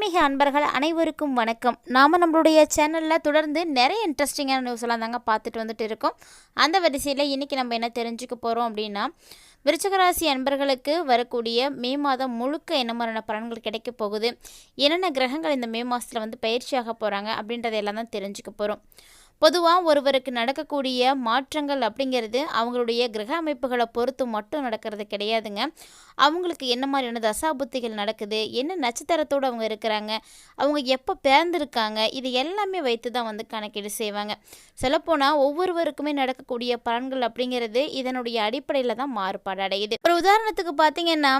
ஆன்மீக அன்பர்கள் அனைவருக்கும் வணக்கம். நாம் நம்மளுடைய சேனலில் தொடர்ந்து நிறைய இன்ட்ரெஸ்டிங்கான நியூஸ்லாம் தாங்க பார்த்துட்டு வந்துட்டு இருக்கோம். அந்த வரிசையில் இன்றைக்கி நம்ம என்ன தெரிஞ்சுக்க போகிறோம் அப்படின்னா விருச்சகராசி அன்பர்களுக்கு வரக்கூடிய மே மாதம் முழுக்க என்ன மாதிரியான பலன்கள் கிடைக்க போகுது? என்னென்ன கிரகங்கள் இந்த மே மாதத்தில் வந்து பயிற்சியாக போகிறாங்க அப்படின்றதையெல்லாம் தான் தெரிஞ்சுக்க போகிறோம் பொதுவாக ஒருவருக்கு நடக்கக்கூடிய மாற்றங்கள் அப்படிங்கிறது அவங்களுடைய கிரக அமைப்புகளை பொறுத்து மட்டும் நடக்கிறது கிடையாதுங்க. அவங்களுக்கு என்ன மாதிரியான தசாபுத்திகள் நடக்குது? என்ன நட்சத்திரத்தோடு அவங்க இருக்கிறாங்க? அவங்க எப்போ பிறந்திருக்காங்க? இது எல்லாமே வைத்து தான் வந்து கணக்கீடு செய்வாங்க. சொல்லப்போனால் ஒவ்வொருவருக்குமே நடக்கக்கூடிய பலன்கள் அப்படிங்கிறது இதனுடைய அடிப்படையில் தான் மாறுபாடு அடையுது. ஒரு உதாரணத்துக்கு பார்த்தீங்கன்னா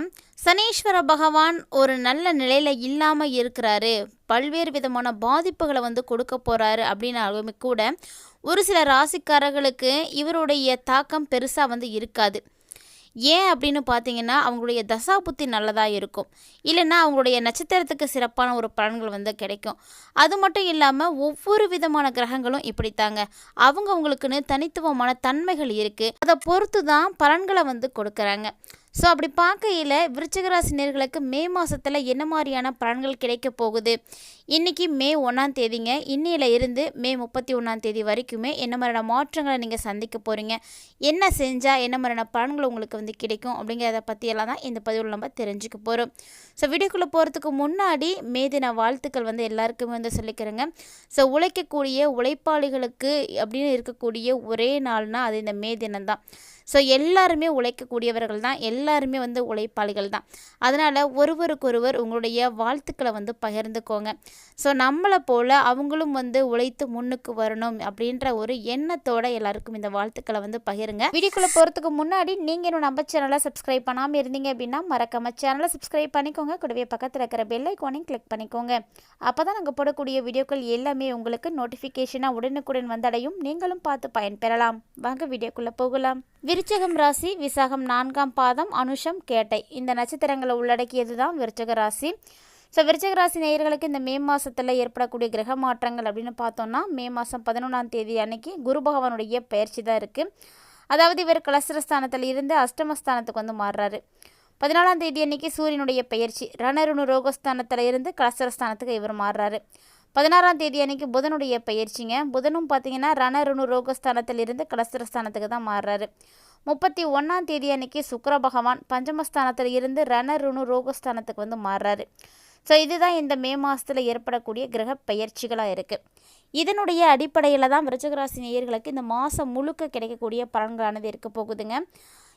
சனீஸ்வர பகவான் ஒரு நல்ல நிலையில் இல்லாமல் இருக்கிறாரு. பல்வேறு விதமான பாதிப்புகளை வந்து கொடுக்க போகிறாரு அப்படின்னாலுமே கூட ஒரு சில ராசிக்காரர்களுக்கு இவருடைய தாக்கம் பெருசாக வந்து இருக்காது. ஏன் அப்படின்னு பார்த்தீங்கன்னா அவங்களுடைய தசாபுத்தி நல்லதாக இருக்கும். இல்லைன்னா அவங்களுடைய நட்சத்திரத்துக்கு சிறப்பான ஒரு பலன்கள் வந்து கிடைக்கும். அது மட்டும் இல்லாமல் ஒவ்வொரு விதமான கிரகங்களும் இப்படித்தாங்க. அவங்க அவங்களுக்குன்னு தனித்துவமான தன்மைகள் இருக்குது அதை பொறுத்து தான் பலன்களை வந்து கொடுக்குறாங்க. ஸோ அப்படி பார்க்கையில் விருச்சிகராசி நேர்களுக்கு மே மாதத்தில் என்ன மாதிரியான பலன்கள் கிடைக்க போகுது? இன்றைக்கி மே ஒன்றாம் தேதிங்க. இன்னையில இருந்து மே முப்பத்தி ஒன்றாம் தேதி வரைக்குமே என்ன மாதிரியான மாற்றங்களை நீங்கள் சந்திக்க போகிறீங்க என்ன செஞ்சால் என்ன மாதிரியான பலன்கள் உங்களுக்கு வந்து கிடைக்கும்? அப்படிங்கிறத பற்றியெல்லாம் தான் இந்த பதிவில் நம்ம தெரிஞ்சுக்க போகிறோம் ஸோ வீடியோக்குள்ளே போகிறதுக்கு முன்னாடி மே தின வாழ்த்துக்கள் வந்து எல்லாருக்குமே வந்து சொல்லிக்கிறேங்க. ஸோ உழைக்கக்கூடிய உழைப்பாளிகளுக்கு அப்படின்னு இருக்கக்கூடிய ஒரே நாள்னால் அது இந்த மே தினம் தான் ஸோ எல்லாருமே உழைக்கக்கூடியவர்கள் தான். எல்லாருமே வந்து உழைப்பாளிகள் தான். அதனால் ஒருவருக்கொருவர் உங்களுடைய வாழ்த்துக்களை வந்து பகிர்ந்துக்கோங்க. ஸோ நம்மளை போல் அவங்களும் வந்து உழைத்து முன்னுக்கு வரணும் அப்படின்ற ஒரு எண்ணத்தோட எல்லாருக்கும் இந்த வாழ்த்துக்களை வந்து பகிருங்க. வீடியோக்குள்ளே போகிறதுக்கு முன்னாடி நீங்கள் இன்னும் நம்ம சேனலை சப்ஸ்கிரைப் பண்ணாமல் இருந்தீங்க அப்படின்னா மறக்காம சேனலை சப்ஸ்கிரைப் பண்ணிக்கோங்க. கூடவே பக்கத்தில் இருக்கிற பெல் ஐக்கானையும் கிளிக் பண்ணிக்கோங்க. அப்போ தான் நாங்கள் போடக்கூடிய வீடியோக்கள் எல்லாமே உங்களுக்கு நோட்டிஃபிகேஷனாக உடனுக்குடன் வந்தடையும். நீங்களும் பார்த்து பயன்பெறலாம் வாங்க வீடியோக்குள்ளே போகலாம். விரு விருச்சகம் ராசி விசாகம் நான்காம் பாதம் அனுஷம் கேட்டை. இந்த நட்சத்திரங்களை உள்ளடக்கியது தான் விருச்சக ராசி. ஸோ விருச்சக ராசி நேயர்களுக்கு இந்த மே மாதத்தில் ஏற்படக்கூடிய கிரக மாற்றங்கள் அப்படின்னு பார்த்தோம்னா மே மாதம் பதினொன்றாம் தேதி அன்னைக்கு குரு பகவானுடைய பயிற்சி தான் இருக்குது அதாவது இவர் கலசரஸ்தானத்தில் இருந்து அஷ்டமஸ்தானத்துக்கு வந்து மாறுறாரு. பதினாலாம் தேதி அன்னைக்கு சூரியனுடைய பயிற்சி. ரணருணு ரோகஸ்தானத்தில் இருந்து கலசரஸ்தானத்துக்கு இவர் மாறுறாரு. பதினாறாம் தேதி அன்னைக்கு புதனுடைய பயிற்சிங்க. புதனும் பார்த்தீங்கன்னா ரணருணு ரோகஸ்தானத்தில் இருந்து தான் மாறுறாரு. முப்பத்தி ஒன்றாம் தேதி அன்னைக்கு சுக்கர பகவான் பஞ்சமஸ்தானத்தில் இருந்து ரணருணு ரோகஸ்தானத்துக்கு வந்து மாறுறாரு. ஸோ இதுதான் இந்த மே மாதத்தில் ஏற்படக்கூடிய கிரக பயிற்சிகளாக இருக்குது இதனுடைய அடிப்படையில் தான் விருச்சகராசி நேயர்களுக்கு இந்த மாதம் முழுக்க கிடைக்கக்கூடிய பலன்களானது இருக்க போகுதுங்க.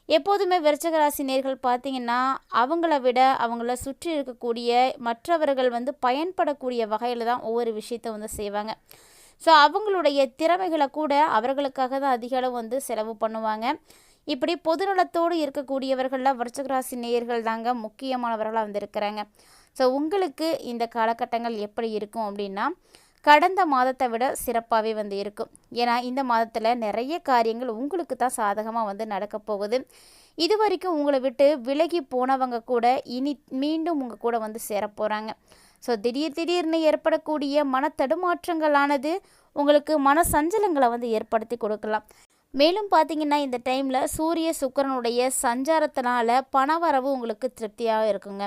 எப்போதுமே விருச்சகராசி நேர்கள் பார்த்தீங்கன்னா அவங்கள விட அவங்கள சுற்றி இருக்கக்கூடிய மற்றவர்கள் வந்து பயன்படக்கூடிய வகையில் தான் ஒவ்வொரு விஷயத்தை வந்து செய்வாங்க. ஸோ அவங்களுடைய திறமைகளை கூட அவர்களுக்காக தான் அதிக அளவு வந்து செலவு பண்ணுவாங்க. இப்படி பொதுநலத்தோடு இருக்கக்கூடியவர்களில் விருச்சகராசி நேயர்கள் தாங்க முக்கியமானவர்களாக வந்து இருக்கிறாங்க. ஸோ உங்களுக்கு இந்த காலகட்டங்கள் எப்படி இருக்கும் அப்படின்னா கடந்த மாதத்தை விட சிறப்பாகவே வந்து இருக்கும். ஏன்னா இந்த மாதத்தில் நிறைய காரியங்கள் உங்களுக்கு தான் சாதகமாக வந்து நடக்க போகுது. இது வரைக்கும் உங்களை விட்டு விலகி போனவங்க கூட இனி மீண்டும் உங்கள் கூட வந்து சேரப்போகிறாங்க ஸோ திடீர் திடீர்னு ஏற்படக்கூடிய மன தடுமாற்றங்களானது உங்களுக்கு மன சஞ்சலங்களை வந்து ஏற்படுத்தி கொடுக்கலாம். மேலும் பார்த்தீங்கன்னா இந்த டைமில் சூரிய சுக்கரனுடைய சஞ்சாரத்தினால பணவரவு உங்களுக்கு திருப்தியாக இருக்குங்க.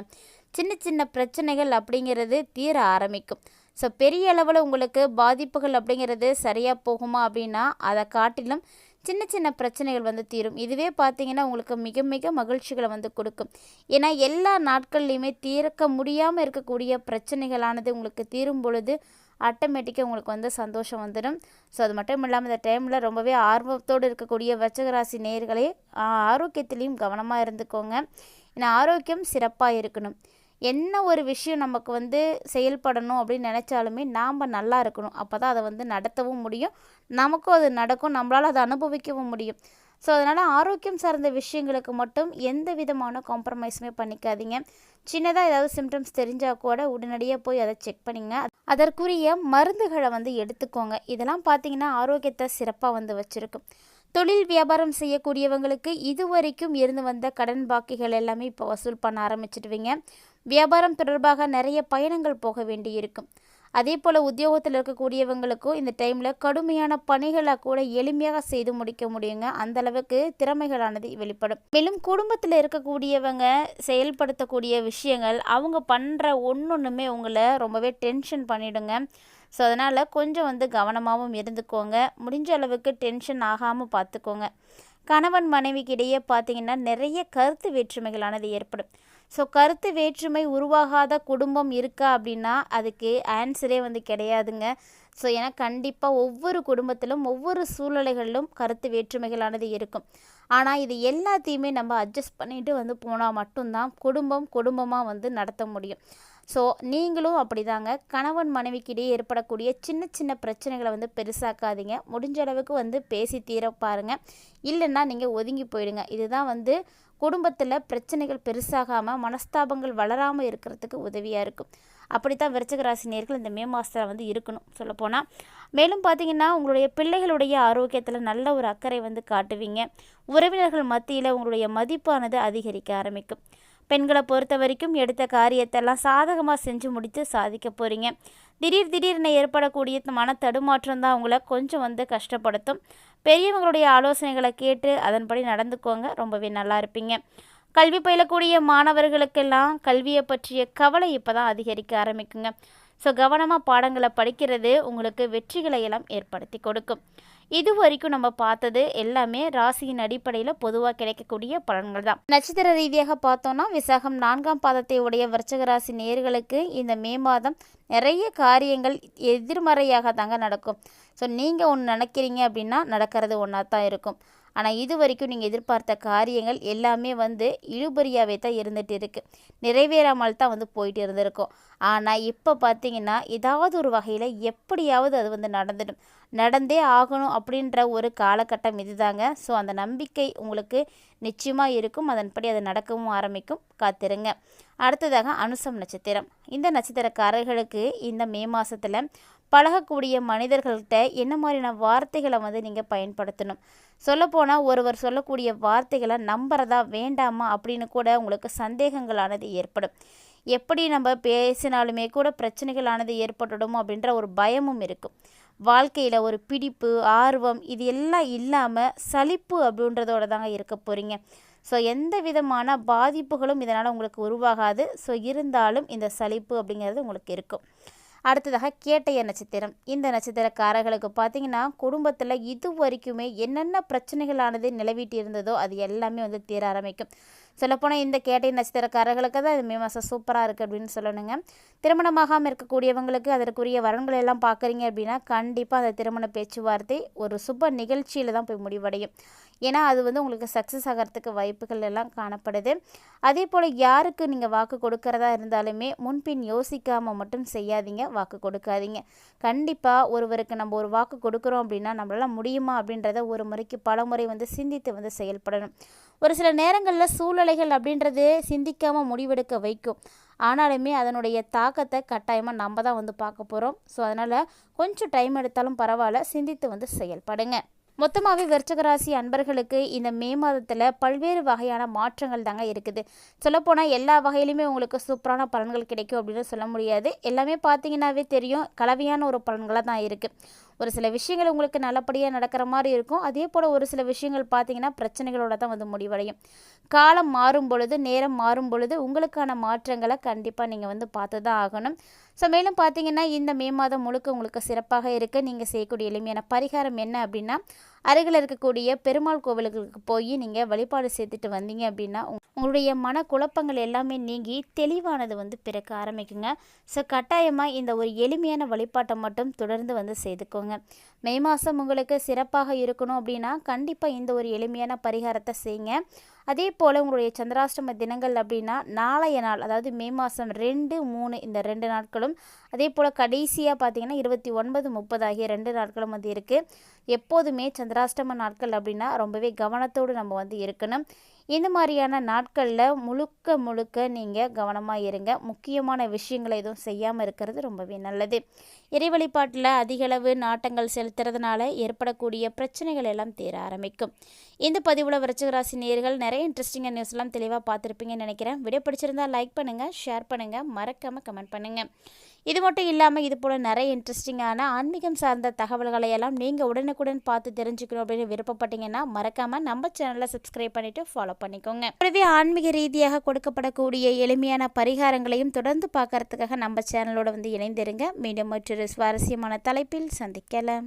சின்ன சின்ன பிரச்சனைகள் அப்படிங்கிறது தீர ஆரம்பிக்கும். ஸோ பெரிய அளவில் உங்களுக்கு பாதிப்புகள் அப்படிங்கிறது சரியாக போகுமா அப்படின்னா அதை காட்டிலும் சின்ன சின்ன பிரச்சனைகள் வந்து தீரும். இதுவே பார்த்தீங்கன்னா உங்களுக்கு மிக மிக மகிழ்ச்சிகளை வந்து கொடுக்கும். ஏன்னா எல்லா நாட்கள்லையுமே தீர்க்க முடியாமல் இருக்கக்கூடிய பிரச்சனைகளானது உங்களுக்கு தீரும் பொழுது ஆட்டோமேட்டிக்காக உங்களுக்கு வந்து சந்தோஷம் வந்துடும். ஸோ அது மட்டும் இல்லாமல் இந்த டைமில் ரொம்பவே ஆர்வத்தோடு இருக்கக்கூடிய வச்சகராசி நேர்களே ஆரோக்கியத்துலேயும் கவனமாக இருந்துக்கோங்க. ஏன்னா ஆரோக்கியம் சிறப்பாக இருக்கணும். என்ன ஒரு விஷயம் நமக்கு வந்து செயல்படணும் அப்படின்னு நினச்சாலுமே நாம் நல்லா இருக்கணும். அப்போ தான் அதை வந்து நடத்தவும் முடியும். நமக்கும் அது நடக்கும். நம்மளால் அதை அனுபவிக்கவும் முடியும். ஸோ அதனால் ஆரோக்கியம் சார்ந்த விஷயங்களுக்கு மட்டும் எந்த விதமான காம்ப்ரமைஸுமே பண்ணிக்காதீங்க. சின்னதாக ஏதாவது சிம்டம்ஸ் தெரிஞ்சால் கூட உடனடியாக போய் அதை செக் பண்ணிங்க. அதற்குரிய மருந்துகளை வந்து எடுத்துக்கோங்க. இதெல்லாம் பார்த்தீங்கன்னா ஆரோக்கியத்தை சிறப்பாக வந்து வச்சுருக்கும். தொழில் வியாபாரம் செய்யக்கூடியவங்களுக்கு இது வரைக்கும் இருந்து வந்த கடன் பாக்கிகள் எல்லாமே இப்போ வசூல் பண்ண ஆரம்பிச்சிடுவீங்க. வியாபாரம் தொடர்பாக நிறைய பயணங்கள் போக வேண்டியிருக்கும் அதே போல் உத்தியோகத்தில் இருக்கக்கூடியவங்களுக்கும் இந்த டைமில் கடுமையான பணிகளை கூட எளிமையாக செய்து முடிக்க முடியுங்க. அந்த அளவுக்கு திறமைகளானது வெளிப்படும். மேலும் குடும்பத்தில் இருக்கக்கூடியவங்க செயல்படுத்தக்கூடிய விஷயங்கள் அவங்க பண்ணுற ஒன்று ஒன்றுமே உங்களை ரொம்பவே டென்ஷன் பண்ணிடுங்க. ஸோ அதனால் கொஞ்சம் வந்து கவனமாகவும் இருந்துக்கோங்க. முடிஞ்ச அளவுக்கு டென்ஷன் ஆகாமல் பார்த்துக்கோங்க கணவன் மனைவிக்கு இடையே பார்த்தீங்கன்னா நிறைய கருத்து வேற்றுமைகளானது ஏற்படும். ஸோ கருத்து வேற்றுமை உருவாகாத குடும்பம் இருக்கா அப்படின்னா அதுக்கு ஆன்சரே வந்து கிடையாதுங்க. ஸோ ஏன்னா கண்டிப்பாக ஒவ்வொரு குடும்பத்திலும் ஒவ்வொரு சூழ்நிலைகளிலும் கருத்து வேற்றுமைகளானது இருக்கும். ஆனால் இது எல்லாத்தையுமே நம்ம அட்ஜஸ்ட் பண்ணிட்டு வந்து போனால் மட்டும்தான் குடும்பம் குடும்பமாக வந்து நடத்த முடியும். ஸோ நீங்களும் அப்படிதாங்க. கணவன் மனைவிக்கிடையே ஏற்படக்கூடிய சின்ன சின்ன பிரச்சனைகளை வந்து பெருசாக்காதீங்க. முடிஞ்ச அளவுக்கு வந்து பேசி தீர பாருங்கள் இல்லைன்னா நீங்கள் ஒதுங்கி போயிடுங்க. இதுதான் வந்து குடும்பத்தில் பிரச்சனைகள் பெருசாகாமல் மனஸ்தாபங்கள் வளராமல் இருக்கிறதுக்கு உதவியாக இருக்கும். அப்படித்தான் விருச்சக ராசி நேர்கள் இந்த மே மாதத்தில் வந்து இருக்கணும் சொல்லப்போனால் மேலும் பார்த்தீங்கன்னா உங்களுடைய பிள்ளைகளுடைய ஆரோக்கியத்தில் நல்ல ஒரு அக்கறை வந்து காட்டுவீங்க. உறவினர்கள் மத்தியில் உங்களுடைய மதிப்பானது அதிகரிக்க ஆரம்பிக்கும். பெண்களை பொறுத்த வரைக்கும் எடுத்த காரியத்தெல்லாம் சாதகமாக செஞ்சு முடித்து சாதிக்க போகிறீங்க திடீர் திடீர்னு ஏற்படக்கூடிய மன தடுமாற்றம் தான் அவங்கள கொஞ்சம் வந்து கஷ்டப்படுத்தும். பெரியவங்களுடைய ஆலோசனைகளை கேட்டு அதன்படி நடந்துக்கோங்க. ரொம்பவே நல்லா இருப்பீங்க. கல்வி பயிலக்கூடிய மாணவர்களுக்கெல்லாம் கல்வியை பற்றிய கவலை இப்போ தான் அதிகரிக்க ஆரம்பிக்குங்க. ஸோ கவனமாக பாடங்களை படிக்கிறது உங்களுக்கு வெற்றிகளை எல்லாம் ஏற்படுத்தி கொடுக்கும். இது வரைக்கும் நம்ம பார்த்தது எல்லாமே ராசியின் அடிப்படையில் பொதுவாக கிடைக்கக்கூடிய பலன்கள் தான் நட்சத்திர ரீதியாக பார்த்தோம்னா விசாகம் நான்காம் பாதத்தை உடைய விருச்சக ராசி நேர்களுக்கு இந்த மே மாதம் நிறைய காரியங்கள் எதிர்மறையாக தாங்க நடக்கும். ஸோ நீங்கள் ஒன்று நினைக்கிறீங்க அப்படின்னா நடக்கிறது ஒன்றா தான் இருக்கும். ஆனால் இது வரைக்கும் நீங்கள் எதிர்பார்த்த காரியங்கள் எல்லாமே வந்து இழுபறியாகவே தான் இருந்துகிட்டு இருக்குது நிறைவேறாமல் தான் வந்து போயிட்டு இருந்திருக்கும். ஆனால் இப்போ பார்த்தீங்கன்னா ஏதாவது ஒரு வகையில் எப்படியாவது அது வந்து நடந்துடும். நடந்தே ஆகணும் அப்படின்ற ஒரு காலகட்டம் இதுதாங்க. ஸோ அந்த நம்பிக்கை உங்களுக்கு நிச்சயமாக இருக்கும். அதன்படி அது நடக்கவும் ஆரம்பிக்கும். காத்திருங்க. அடுத்ததாக அனுசம் நட்சத்திரம். இந்த நட்சத்திரக்காரர்களுக்கு இந்த மே மாதத்தில் பழகக்கூடிய மனிதர்கள்கிட்ட என்ன மாதிரியான வார்த்தைகளை வந்து நீங்கள் பயன்படுத்தணும்? சொல்லப்போனால் ஒருவர் சொல்லக்கூடிய வார்த்தைகளை நம்புறதா வேண்டாமா அப்படின்னு கூட உங்களுக்கு சந்தேகங்களானது ஏற்படும். எப்படி நம்ம பேசினாலுமே கூட பிரச்சனைகளானது ஏற்பட்டுடும் அப்படின்ற ஒரு பயமும் இருக்கும். வாழ்க்கையில் ஒரு பிடிப்பு ஆர்வம் இது எல்லாம் இல்லாமல் சலிப்பு அப்படின்றதோட தாங்க இருக்க போகிறீங்க ஸோ எந்த விதமான பாதிப்புகளும் இதனால் உங்களுக்கு உருவாகாது. ஸோ இருந்தாலும் இந்த சலிப்பு அப்படிங்கிறது உங்களுக்கு இருக்கும். அடுத்ததாக கேட்டைய நட்சத்திரம். இந்த நட்சத்திரக்காரர்களுக்கு பார்த்தீங்கன்னா குடும்பத்தில் இது வரைக்குமே என்னென்ன பிரச்சனைகளானது நிலவிட்டு இருந்ததோ அது எல்லாமே வந்து தீர ஆரம்பிக்கும். சொல்லப்போனால் இந்த கேட்டை நட்சத்திரக்காரர்களுக்கு தான் இது மே மாதம் சூப்பராக இருக்குது அப்படின்னு சொல்லணுங்க. திருமணமாகாமல் இருக்கக்கூடியவங்களுக்கு அதற்குரிய வரன்களை எல்லாம் பார்க்குறீங்க அப்படின்னா கண்டிப்பாக அந்த திருமண பேச்சுவார்த்தை ஒரு சுப நிகழ்ச்சியில் தான் போய் முடிவடையும். ஏன்னா அது வந்து உங்களுக்கு சக்ஸஸ் ஆகிறதுக்கு வாய்ப்புகள் எல்லாம் காணப்படுது. அதே போல் யாருக்கு நீங்கள் வாக்கு கொடுக்கறதா இருந்தாலுமே முன்பின் யோசிக்காமல் மட்டும் செய்யாதீங்க வாக்கு கொடுக்காதீங்க. கண்டிப்பாக ஒருவருக்கு நம்ம ஒரு வாக்கு கொடுக்குறோம் அப்படின்னா நம்மளால் முடியுமா அப்படின்றத ஒரு முறைக்கு பல முறை வந்து சிந்தித்து வந்து செயல்படணும். ஒரு சில நேரங்களில் சூழ்நிலைகள் அப்படின்றது சிந்திக்காமல் முடிவெடுக்க வைக்கும். ஆனாலுமே அதனுடைய தாக்கத்தை கட்டாயமாக நம்ம தான் வந்து பார்க்க போகிறோம் ஸோ அதனால் கொஞ்சம் டைம் எடுத்தாலும் பரவாயில்ல சிந்தித்து வந்து செயல்படுங்க. மொத்தமாகவே விருச்சகராசி அன்பர்களுக்கு இந்த மே மாதத்தில் பல்வேறு வகையான மாற்றங்கள் தாங்க இருக்குது. சொல்லப்போனால் எல்லா வகையிலுமே உங்களுக்கு சூப்பரான பலன்கள் கிடைக்கும் அப்படின்னு சொல்ல முடியாது. எல்லாமே பார்த்தீங்கன்னாவே தெரியும். கலவையான ஒரு பலன்களாக தான் இருக்குது ஒரு சில விஷயங்கள் உங்களுக்கு நல்லபடியாக நடக்கிற மாதிரி இருக்கும். அதே போல் ஒரு சில விஷயங்கள் பார்த்தீங்கன்னா பிரச்சனைகளோட தான் வந்து முடிவடையும். காலம் மாறும் பொழுது நேரம் மாறும் பொழுது உங்களுக்கான மாற்றங்களை கண்டிப்பாக நீங்கள் வந்து பார்த்து தான் ஆகணும். ஸோ மேலும் பார்த்தீங்கன்னா இந்த மே மாதம் முழுக்க உங்களுக்கு சிறப்பாக இருக்க. நீங்கள் செய்யக்கூடிய எளிமையான பரிகாரம் என்ன அப்படின்னா அருகில் இருக்கக்கூடிய பெருமாள் கோவில்களுக்கு போய் நீங்கள் வழிபாடு செய்துட்டு வந்தீங்க அப்படின்னா உங்களுடைய மன குழப்பங்கள் எல்லாமே நீங்கி தெளிவானது வந்து பிறக்க ஆரம்பிக்குங்க. ஸோ கட்டாயமாக இந்த ஒரு எளிமையான வழிபாட்டை மட்டும் தொடர்ந்து வந்து செய்துக்கோங்க. மே மாதம் உங்களுக்கு சிறப்பாக இருக்கணும் அப்படின்னா கண்டிப்பாக இந்த ஒரு எளிமையான பரிகாரத்தை செய்யுங்க. அதே போல் உங்களுடைய சந்திராஷ்டம தினங்கள் அப்படின்னா நாளைய நாள் அதாவது மே மாதம் ரெண்டு மூணு இந்த ரெண்டு நாட்களும் அதே போல் கடைசியாக பார்த்தீங்கன்னா இருபத்தி ஒன்பது முப்பது ஆகிய ரெண்டு நாட்களும் வந்து இருக்குது எப்போதுமே சந்திராஷ்டம நாட்கள் அப்படின்னா ரொம்பவே கவனத்தோடு நம்ம வந்து இருக்கணும். இந்த மாதிரியான நாட்களில் முழுக்க முழுக்க நீங்கள் கவனமாக இருங்க. முக்கியமான விஷயங்களை எதுவும் செய்யாமல் இருக்கிறது ரொம்பவே நல்லது. இறை வழிபாட்டில் அதிகளவு நாட்டங்கள் செலுத்துறதுனால ஏற்படக்கூடிய பிரச்சனைகள் எல்லாம் தீர ஆரம்பிக்கும். இந்த பதிவில் விருச்சகராசி நேர்கள் நிறைய இன்ட்ரெஸ்டிங்காக நியூஸ்லாம் தெளிவாக பார்த்துருப்பீங்கன்னு நினைக்கிறேன். வீடியோ பிடிச்சிருந்தா லைக் பண்ணுங்கள் ஷேர் பண்ணுங்கள் மறக்காமல் கமெண்ட் பண்ணுங்கள் இது மட்டும் இல்லாமல் இது போல் நிறைய இன்ட்ரெஸ்டிங்கான ஆன்மீகம் சார்ந்த தகவல்களை எல்லாம் நீங்கள் உடனுக்குடன் பார்த்து தெரிஞ்சுக்கணும் அப்படின்னு விருப்பப்பட்டீங்கன்னா மறக்காமல் நம்ம சேனலை சப்ஸ்கிரைப் பண்ணிவிட்டு ஃபாலோ பண்ணிக்கோங்க. கூடவே ஆன்மீக ரீதியாக கொடுக்கப்படக்கூடிய எளிமையான பரிகாரங்களையும் தொடர்ந்து பார்க்கறதுக்காக நம்ம சேனலோட வந்து இணைந்திருங்க. மீண்டும் மற்றொரு சுவாரஸ்யமான தலைப்பில் சந்திக்கலாம்.